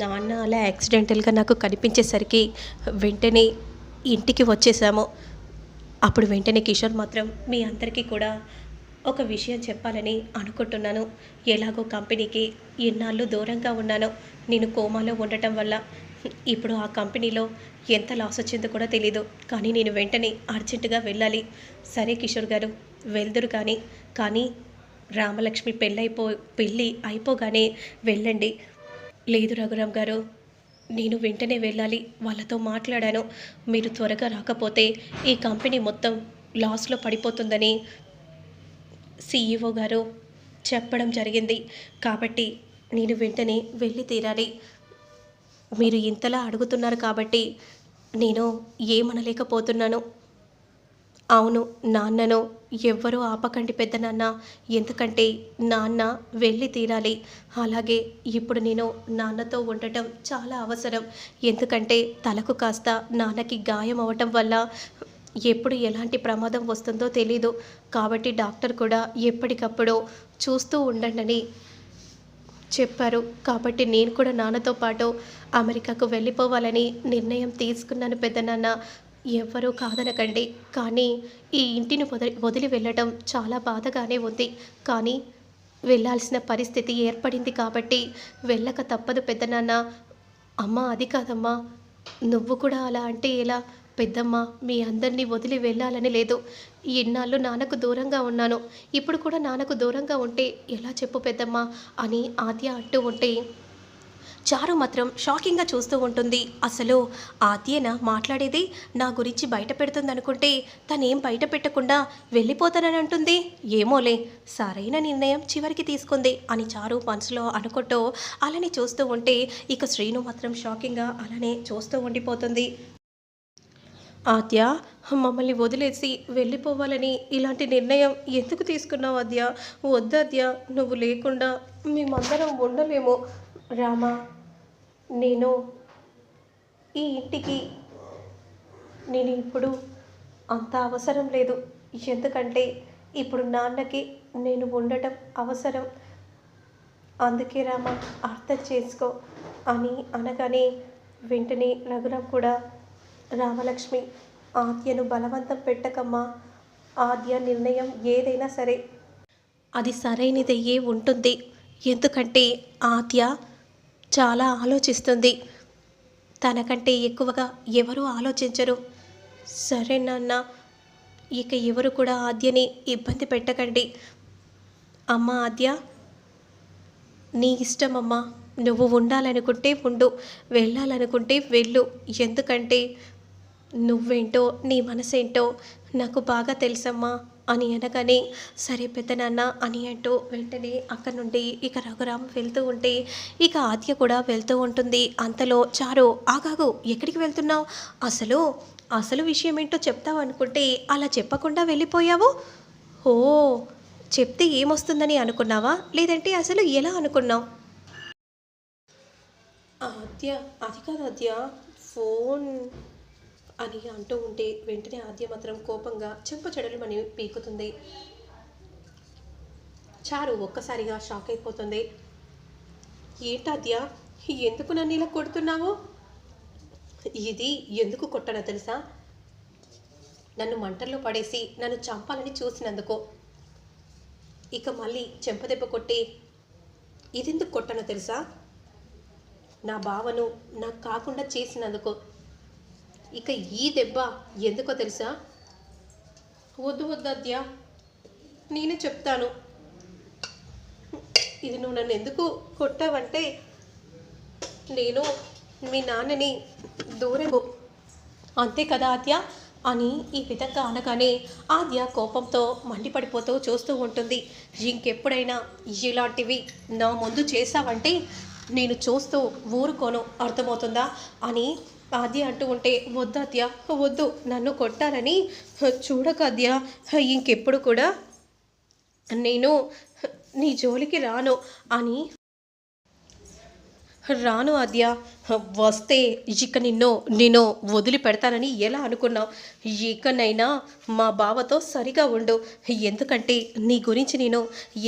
నాన్న అలా యాక్సిడెంటల్గా నాకు కనిపించేసరికి వెంటనే ఇంటికి వచ్చేసాము. అప్పుడు వెంటనే కిషోర్ మాత్రం మీ అందరికీ కూడా ఒక విషయం చెప్పాలని అనుకుంటున్నాను. ఎలాగో కంపెనీకి ఎన్నాళ్ళు దూరంగా ఉన్నాను. నేను కోమాలో ఉండటం వల్ల ఇప్పుడు ఆ కంపెనీలో ఎంత లాస్ వచ్చిందో కూడా తెలీదు. కానీ నేను వెంటనే అర్జెంటుగా వెళ్ళాలి. సరే కిషోర్ గారు వెళ్దురు కానీ కానీ రామలక్ష్మి పెళ్ళైపో పెళ్ళి అయిపోగానే వెళ్ళండి. లేదు రఘురామ్ గారు నేను వెంటనే వెళ్ళాలి వాళ్ళతో మాట్లాడాను. మీరు త్వరగా రాకపోతే ఈ కంపెనీ మొత్తం లాస్లో పడిపోతుందని సిఇఓ గారు చెప్పడం జరిగింది. కాబట్టి నేను వెంటనే వెళ్ళి తీరాలి. మీరు ఇంతలా అడుగుతున్నారు కాబట్టి నేను ఏమనలేకపోతున్నాను. అవును నాన్నను ఎవ్వరూ ఆపకండి పెద్ద నాన్న. ఎందుకంటే నాన్న వెళ్ళి తీరాలి. అలాగే ఇప్పుడు నేను నాన్నతో ఉండటం చాలా అవసరం. ఎందుకంటే తలకు కాస్త నాన్నకి గాయం అవటం వల్ల ఎప్పుడు ఎలాంటి ప్రమాదం వస్తుందో తెలీదు. కాబట్టి డాక్టర్ కూడా ఎప్పటికప్పుడు చూస్తూ ఉండండి చెప్పారు. కాబట్టి నేను కూడా నాన్నతో పాటు అమెరికాకు వెళ్ళిపోవాలని నిర్ణయం తీసుకున్నాను పెద్దనాన్న ఎవ్వరూ కాదనకండి. కానీ ఈ ఇంటిని వదిలి వదిలి వెళ్ళటం చాలా బాధగానే ఉంది. కానీ వెళ్ళాల్సిన పరిస్థితి ఏర్పడింది కాబట్టి వెళ్ళక తప్పదు పెద్దనాన్న. అమ్మ అది కాదమ్మా. నువ్వు కూడా అలా అంటే ఎలా? పెద్దమ్మ మీ అందరినీ వదిలి వెళ్ళాలని లేదు. ఇన్నాళ్ళు నాన్నకు దూరంగా ఉన్నాను. ఇప్పుడు కూడా నాన్నకు దూరంగా ఉంటే ఎలా చెప్పు పెద్దమ్మ అని ఆద్య అంటూ ఉంటే చారు మాత్రం షాకింగ్గా చూస్తూ ఉంటుంది. అసలు ఆద్యన మాట్లాడేది నా గురించి బయట పెడుతుందనుకుంటే తనేం బయట పెట్టకుండా వెళ్ళిపోతానని అంటుంది ఏమోలే సరైన నిర్ణయం చివరికి తీసుకుంది అని చారు మనసులో అనుకుంటూ అలానే చూస్తూ ఉంటే ఇక శ్రీను మాత్రం షాకింగ్గా అలానే చూస్తూ ఉండిపోతుంది. ఆద్య మమ్మల్ని వదిలేసి వెళ్ళిపోవాలని ఇలాంటి నిర్ణయం ఎందుకు తీసుకున్నావు ఆద్య? వద్దాద్య నువ్వు లేకుండా మేమందరం ఉండలేము. రామా నేను ఈ ఇంటికి నేను ఇప్పుడు అంత అవసరం లేదు. ఎందుకంటే ఇప్పుడు నాన్నకి నేను ఉండటం అవసరం. అందుకే రామా అర్థం చేసుకో అని అనగానే వెంటనే రఘురామ్ కూడా రామలక్ష్మి ఆద్యను బలవంతం పెట్టకమ్మా. ఆద్య నిర్ణయం ఏదైనా సరే. అది సరైనదయ్యే ఉంటుంది. ఎందుకంటే ఆద్య చాలా ఆలోచిస్తుంది. తనకంటే ఎక్కువగా ఎవరూ ఆలోచించరు. సరే నాన్న ఇక ఎవరు కూడా ఆద్యని ఇబ్బంది పెట్టకండి. అమ్మ ఆద్య నీ ఇష్టం అమ్మా. నువ్వు ఉండాలనుకుంటే ఉండు వెళ్ళాలనుకుంటే వెళ్ళు. ఎందుకంటే నువ్వేంటో నీ మనసేంటో నాకు బాగా తెలుసమ్మా. అని అనగానే సరే పెద్దనాన్న అని అంటూ వెంటనే అక్కడి నుండి ఇక రఘురామ్ వెళ్తూ ఉంటే ఇక ఆద్య కూడా వెళ్తూ ఉంటుంది. అంతలో చారు ఆగాగు ఎక్కడికి వెళ్తున్నావు? అసలు అసలు విషయం ఏంటో చెప్తావు అనుకుంటే అలా చెప్పకుండా వెళ్ళిపోయావు? ఓ చెప్తే ఏమొస్తుందని అనుకున్నావా? లేదంటే అసలు ఎలా అనుకున్నావు? ఆద్య అది కాదు ఆద్య ఫోన్ అని అంటూ ఉంటే వెంటనే ఆద్య మాత్రం కోపంగా చెంప చెడలుమని పీకుతుంది. చారు ఒక్కసారిగా షాక్ అయిపోతుంది. ఏంటాద్య ఎందుకు నన్ను ఇలా కొడుతున్నావు? ఇది ఎందుకు కొట్టనో తెలుసా? నన్ను మంటల్లో పడేసి నన్ను చంపాలని చూసినందుకు. ఇక మళ్ళీ చెంపదెబ్బ కొట్టి ఇదెందుకు కొట్టనో తెలుసా? నా భావను నాకు కాకుండా చేసినందుకు ఇక ఈ దెబ్బ ఎందుకో తెలుసా? వద్దు వద్దు అద్య నేనే చెప్తాను. ఇది నువ్వు నన్ను ఎందుకు కొట్టావంటే నేను మీ నాన్నని దూరము అంతే కదా ఆద్య అని ఈ విధంగా అనగానే ఆద్య కోపంతో మండిపడిపోతూ చూస్తూ ఉంటుంది. ఇంకెప్పుడైనా ఇలాంటివి నా ముందు చేశావంటే నేను చూస్తూ ఊరుకోను. అర్థమవుతుందా? అని ఆద్య అంటూ ఉంటే వద్దాద్య వద్దు నన్ను కొట్టారని చూడకద్య ఇంకెప్పుడు కూడా నేను నీ జోలికి రాను అని రాను ఆద్య వస్తే ఇక నిన్ను నేను వదిలిపెడతానని ఎలా అనుకున్నావు ఇకనైనా మా బావతో సరిగా ఉండు. ఎందుకంటే నీ గురించి నేను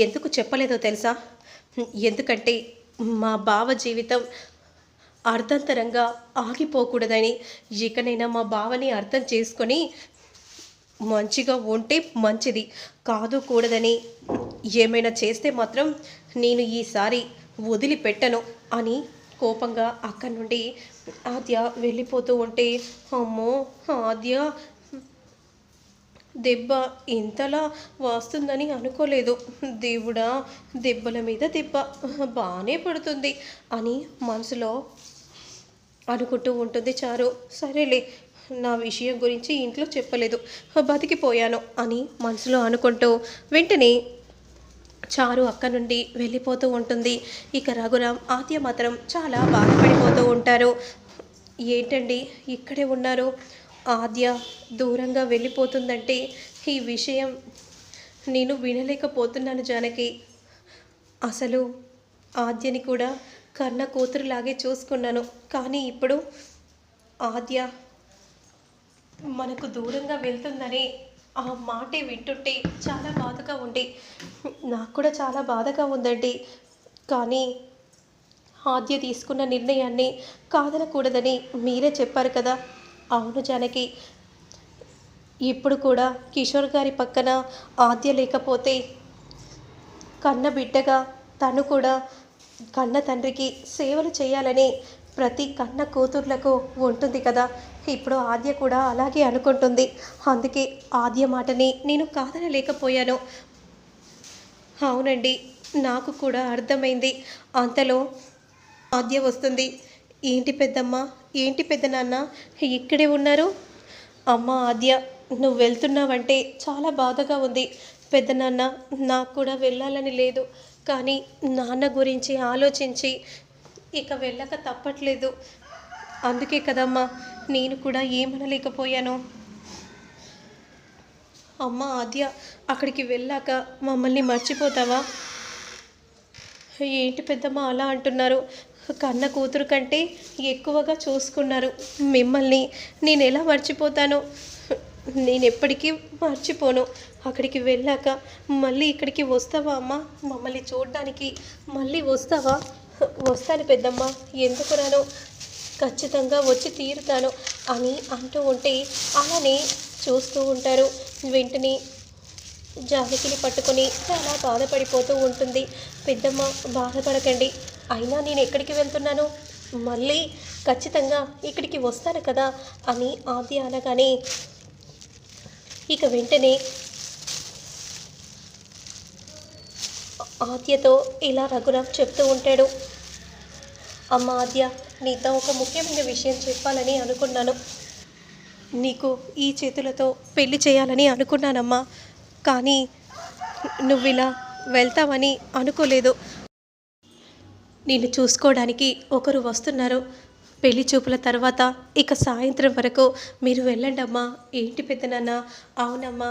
ఎందుకు చెప్పలేదో తెలుసా? ఎందుకంటే మా బావ జీవితం అర్ధంతరంగా ఆగిపోకూడదని. ఇకనైనా మా బావని అర్థం చేసుకొని మంచిగా ఉంటే మంచిది కాదు కూడదని. ఏమైనా చేస్తే మాత్రం నేను ఈసారి వదిలిపెట్టను అని కోపంగా అక్కడి నుండి ఆద్య వెళ్ళిపోతూ ఉంటే అమ్మో ఆద్య! దెబ్బ ఇంతలా వస్తుందని అనుకోలేదు. దేవుడా దెబ్బల మీద దెబ్బ బాగానే పడుతుంది అని మనసులో అనుకుంటూ ఉంటుంది చారు. సరేలే నా విషయం గురించి ఇంట్లో చెప్పలేదు. బతికిపోయాను అని మనసులో అనుకుంటూ వెంటనే చారు అక్క నుండి వెళ్ళిపోతూ ఉంటుంది. ఇక రఘురామ్ ఆద్య మాత్రం చాలా బాధపడిపోతూ ఉంటారు. ఏంటండి ఇక్కడే ఉన్నారు? ఆద్య దూరంగా వెళ్ళిపోతుందంటే ఈ విషయం నేను వినలేకపోతున్నాను జానకి. అసలు ఆద్యని కూడా కన్న కూతురులాగే చూసుకున్నాను. కానీ ఇప్పుడు ఆద్య మనకు దూరంగా వెళ్తుందని ఆ మాటే వింటుంటే చాలా బాధగా ఉంది. నాకు కూడా చాలా బాధగా ఉందండి. కానీ ఆద్య తీసుకున్న నిర్ణయాన్ని కాదనకూడదని మీరే చెప్పారు కదా. అవును జానకి. ఇప్పుడు కూడా కిషోర్ గారి పక్కన ఆద్య లేకపోతే కన్న బిడ్డగా తను కూడా కన్న తండ్రికి సేవలు చేయాలని ప్రతి కన్న కూతుర్లకు ఉంటుంది కదా. ఇప్పుడు ఆద్య కూడా అలాగే అనుకుంటుంది. అందుకే ఆద్య మాటని నేను కాదనలేకపోయాను. అవునండి నాకు కూడా అర్థమైంది. అంతలో ఆద్య వస్తుంది. ఏంటి పెద్దమ్మ ఏంటి పెద్ద నాన్న ఇక్కడే ఉన్నారు? అమ్మ ఆద్య నువ్వు వెళ్తున్నావంటే చాలా బాధగా ఉంది. పెద్ద నాన్న నాకు కూడా వెళ్ళాలని లేదు. కానీ నాన్న గురించి ఆలోచించి ఇక వెళ్ళక తప్పట్లేదు. అందుకే కదమ్మా నేను కూడా ఏమనలేకపోయాను. అమ్మ ఆద్య అక్కడికి వెళ్ళాక మమ్మల్ని మర్చిపోతావా? ఏంటి పెద్దమ్మ అలా అంటున్నారు? కన్న కూతురు కంటే ఎక్కువగా చూసుకున్నారు. మిమ్మల్ని నేను ఎలా మర్చిపోతాను? నేను ఎప్పటికీ మర్చిపోను. అక్కడికి వెళ్ళాక మళ్ళీ ఇక్కడికి వస్తావా అమ్మ? మమ్మల్ని చూడడానికి మళ్ళీ వస్తావా? వస్తాను పెద్దమ్మ. ఎందుకు రాను? ఖచ్చితంగా వచ్చి తీరుతాను అని అంటూ ఉంటే అలానే చూస్తూ ఉంటారు. వెంటనే జానకిని పట్టుకొని చాలా బాధపడిపోతూ ఉంటుంది. పెద్దమ్మ బాధపడకండి. అయినా నేను ఎక్కడికి వెళ్తున్నాను? మళ్ళీ ఖచ్చితంగా ఇక్కడికి వస్తాను కదా అని ఆది అనగానే ఇక వెంటనే ఆద్యతో ఇలా రఘురామ్ చెప్తూ ఉంటాడు. అమ్మ ఆద్య నీతో ఒక ముఖ్యమైన విషయం చెప్పాలని అనుకున్నాను. నీకు ఈ చేతులతో పెళ్ళి చేయాలని అనుకున్నానమ్మా. కానీ నువ్వు ఇలా వెళ్తావని అనుకోలేదు. నిన్ను చూసుకోవడానికి ఒకరు వస్తున్నారు. పెళ్ళి చూపుల తర్వాత ఇక సాయంత్రం వరకు మీరు వెళ్ళండమ్మా. ఏంటి పెద్దనాన్న? అవునమ్మా.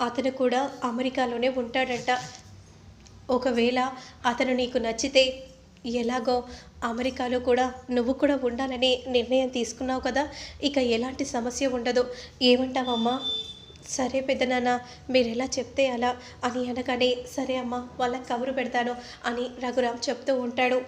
అతను కూడా అమెరికాలోనే ఉంటాడంట. ఒకవేళ అతను నీకు నచ్చితే ఎలాగో అమెరికాలో కూడా నువ్వు కూడా ఉండాలని నిర్ణయం తీసుకున్నావు కదా. ఇక ఎలాంటి సమస్య ఉండదు. ఏమంటావమ్మా? సరే పెద్దనాన్న మీరు ఎలా చెప్తే అలా అని అనగానే సరే అమ్మా వాళ్ళకి కబురు పెడతాను అని రఘురామ్ చెప్తూ ఉంటాడు.